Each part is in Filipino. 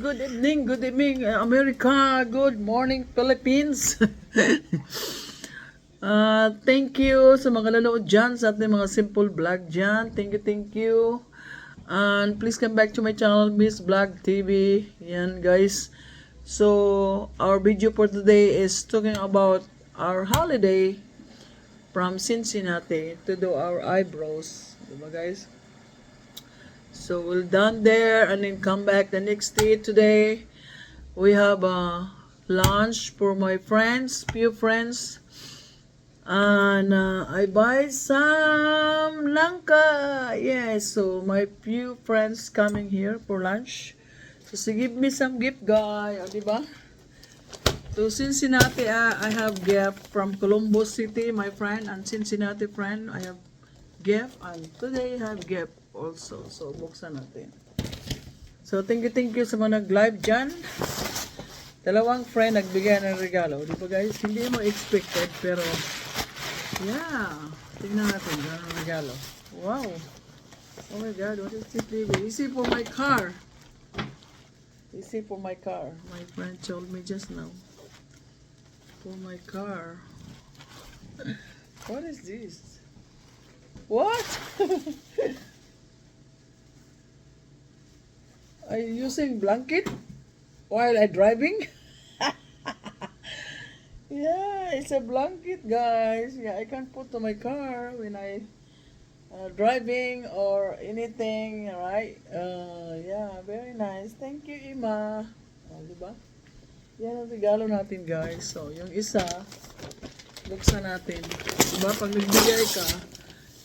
Good evening, good evening uh, America, good morning Philippines. uh, thank you sa mga nanood dyan sa ating mga simple vlog dyan. Thank you, thank you. And please come back to my channel, Miss Vlog TV. Yan guys. So, our video for today is talking about our holiday from Cincinnati to do our eyebrows. Diba guys? So we're done there and then come back the next day today. We have a lunch for my friends, few friends. And uh, I buy some langka. Yes, so my few friends coming here for lunch. So, so give me some gift, guy. O, di ba? So Cincinnati, uh, I have gift from Columbus City, my friend, and Cincinnati friend, I have gift, and today I have gift also. So buksan natin. So thank you, thank you sa mga nag-live dyan. Dalawang friend nagbigay ng regalo. Di ba guys? Hindi mo expected, pero yeah. Tingnan natin kung anong regalo. Wow. Oh my God, what is this baby? Easy for my car. Easy for my car. My friend told me just now. For my car. What is this? What? Are you using blanket while I driving? yeah, it's a blanket, guys. Yeah, I can put to my car when I uh, driving or anything, right? Uh, yeah, very nice. Thank you, Ima. Oh, di ba? Yan ang regalo natin, guys. So, yung isa, buksan natin. Diba, pag nagbigay ka,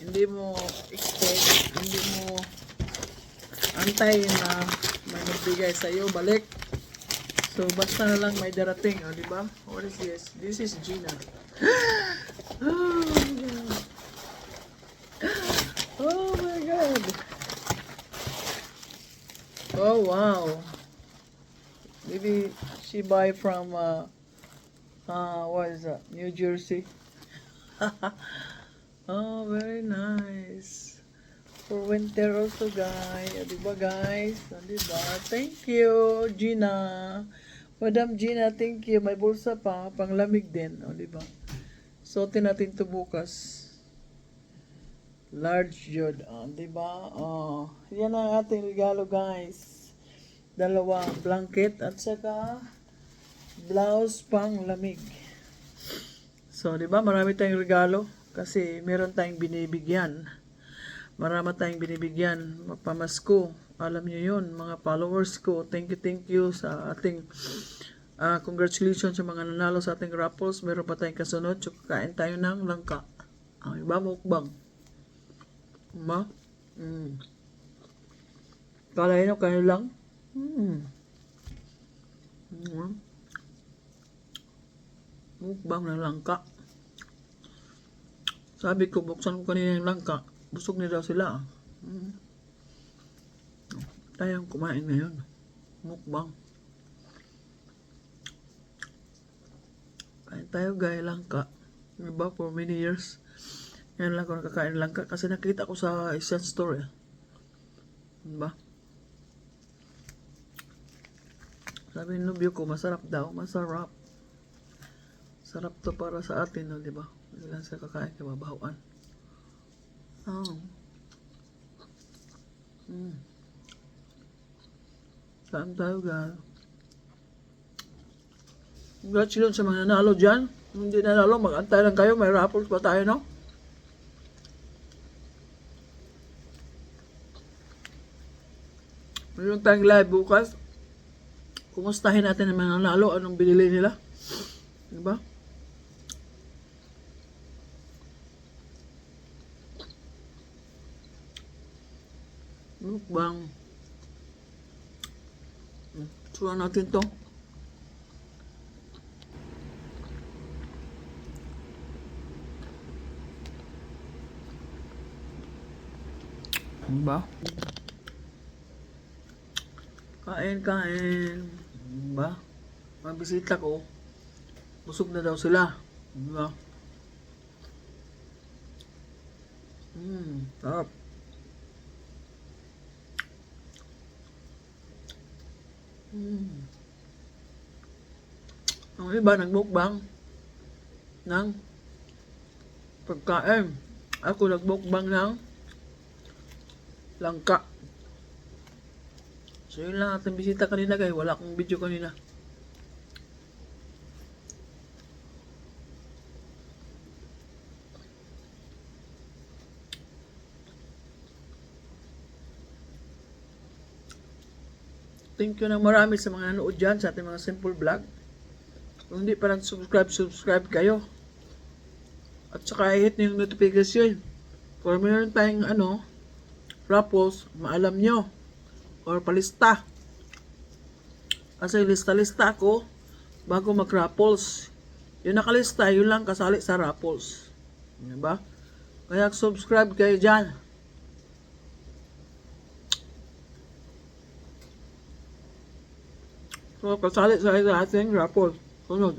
hindi mo expect, hindi mo antay na may magbigay sa iyo balik. So, basta na lang may darating, oh, di ba? What is this? This is Gina. oh, my God. Oh, my God. Oh, wow. Maybe she buy from, uh, uh, what is that? New Jersey. oh, very nice. For winter also, guys. O, diba, guys? O, diba? Thank you, Gina. Madam Gina, thank you. May bulsa pa. Panglamig din. O, diba? Suotin natin to bukas. Large yun. O, diba? O, yan ang ating regalo, guys. Dalawang blanket at saka blouse pang lamig. So, di ba? Marami tayong regalo kasi meron tayong binibigyan. Marami tayong binibigyan. Pamasko. Alam niyo yun, mga followers ko. Thank you, thank you sa ating ah, congratulations sa mga nanalo sa ating raffles. Meron pa tayong kasunod. So, kain tayo ng langka. Ang iba mukbang. Diba? Mm. Kala nyo kayo lang? Mm. Mm. Mukbang na langka. Sabi ko, buksan ko kanina yung langka. Busog na daw sila. Mm. Tayong kumain ngayon. Mukbang. Kain tayo gaya langka. Diba? For many years. Yan lang ako nakakain langka. Kasi nakita ko sa isang store. Eh. Diba? Sabi ng nobyo ko, masarap daw. Masarap. Sarap to para sa atin, no, di ba? Hindi lang sa kakain kay mabahuan. Oh. Mm. Saan tayo, gal? Congratulations sa mga nanalo dyan. Kung Hindi nanalo, mag-antay lang kayo. May raffles pa tayo, no? Mayroon tayong live bukas. Kumustahin natin ang mga nanalo, anong binili nila. Diba? Mukbang. Suwa natin to. Diba? Kain, kain. Diba? Mga bisita ko, busog na daw sila. Diba? Hmm, sarap. Mm. Ang iba nagbukbang ng pagkain. Ako nagbukbang ng langka. So yun lang ating bisita kanina guys. Wala akong video kanina. Thank you ng marami sa mga nanood dyan sa ating mga simple vlog. Kung hindi pa subscribe, subscribe kayo. At saka i-hit niyo yung notification. Kung meron tayong ano, raffles, maalam nyo. Or palista. Kasi lista-lista ako bago mag-raffles. Yung nakalista, yun lang kasali sa raffles. Diba? Kaya subscribe kayo dyan. So, kasali sa ating raffles. Sunod.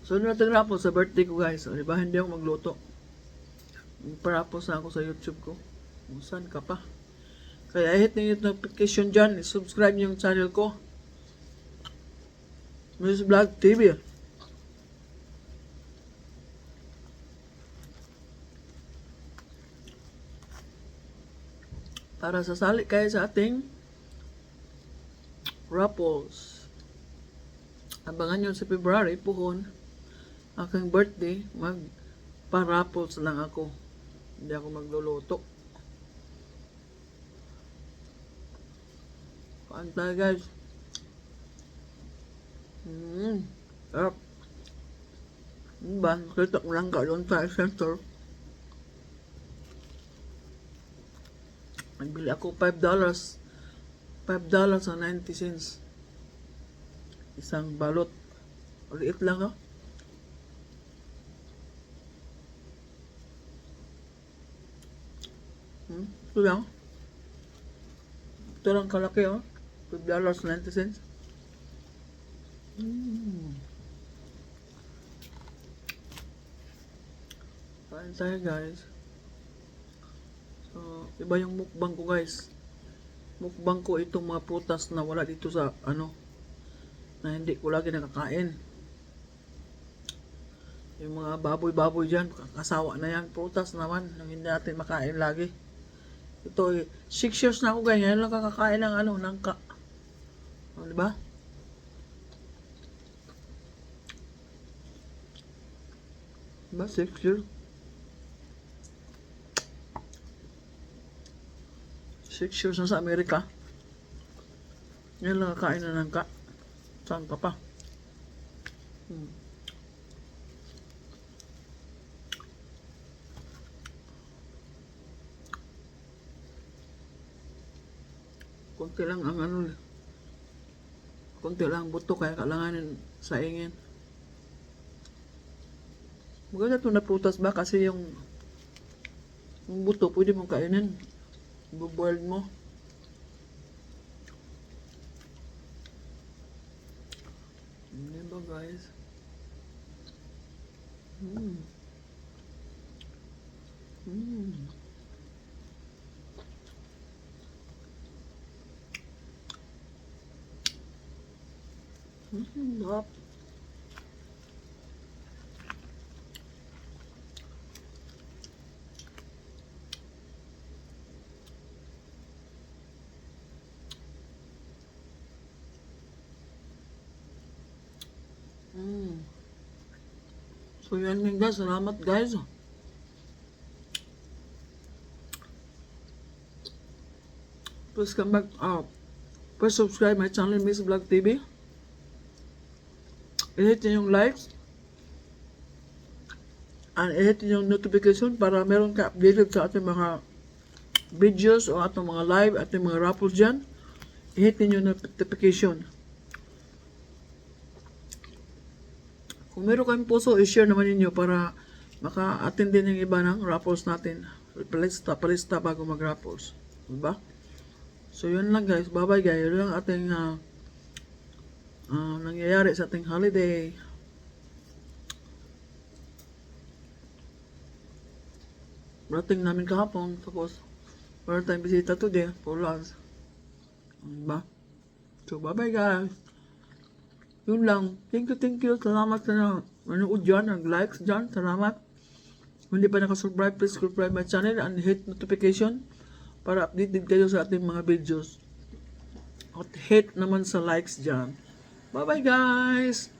Sunod natin raffles sa birthday ko guys. O, diba? Hindi ako magluto. Parapos na ako sa YouTube ko. Kung ka pa. Kaya hit niyo yung notification dyan. Subscribe niyo yung channel ko. Miss Vlog TV. Para sasali kayo sa ating raffles. Abangan nyo sa February, puhon, aking birthday, mag pa-raffles lang ako. Hindi ako magluluto. Kain tayo guys. Mmm. Sarap. Ba? Nakita ko lang ka doon sa center. Nagbili ako 5 dollars. 5 dollars and 90 cents. Isang balot. Liit lang ah. Hmm? Ito lang. Ito lang kalaki oh. 5 dollars 90 cents. Mm. Kain tayo guys. So, iba yung mukbang ko guys. Mukbang ko itong mga prutas na wala dito sa ano na hindi ko lagi nakakain. Yung mga baboy-baboy dyan, kasawa na yan. Prutas naman, na hindi natin makain lagi. Ito, 6 years na ako ganyan. Lang kakakain ng ano, nangka. O, di ba? Diba, 6 years? Six years na sa Amerika. Ngayon lang kakain na nangka. Saan ka pa? Hmm. Kunti lang ang ano Kunti lang ang buto kaya kailanganin saingin. Maganda ito na prutas ba kasi yung yung buto pwede mong kainin. Ibo-boiled mo. Hindi ba guys? Mm. Mm. Mm, sarap. Mm. So yan nga guys, salamat guys. Please come back, uh, please subscribe my channel, Miss Vlog TV. I-hit yung likes. And i-hit yung notification para meron ka updated sa ating mga videos o ating mga live, ating mga raffles dyan. I-hit niyo yung notification. Kung meron kayong puso, i-share naman ninyo para maka-attend din yung iba ng raffles natin. Palista, palista bago mag-raffles. Diba? So, yun lang guys. Bye-bye guys. Yun lang ating uh, uh, nangyayari sa ating holiday. Rating namin kahapon. Tapos, Wala tayong bisita today. For lunch. Diba? So, bye-bye guys. Yun lang. Thank you, thank you. Salamat sa na manood dyan. Nag-likes dyan. Salamat. Kung hindi pa nakasubscribe, please subscribe my channel and hit notification para updated kayo sa ating mga videos. At hit naman sa likes dyan. Bye-bye guys!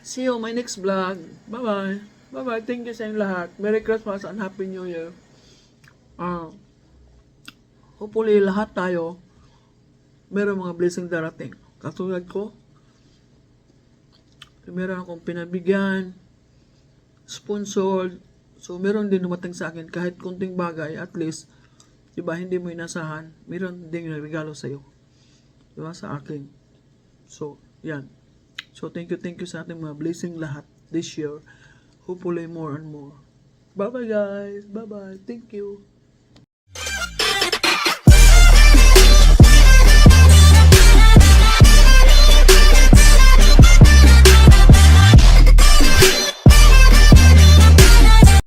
See you on my next vlog. Bye-bye. Bye-bye. Thank you sa inyong lahat. Merry Christmas and Happy New Year. Ah, hopefully lahat tayo meron mga blessing darating. Katulad ko, meron akong pinabigyan, sponsored, so meron din dumating sa akin kahit kunting bagay, at least, di ba, hindi mo inasahan, meron din regalo sa'yo. Di ba, sa akin. So, yan. So, thank you, thank you sa ating mga blessing lahat this year. Hopefully, more and more. Bye-bye, guys. Bye-bye. Thank you.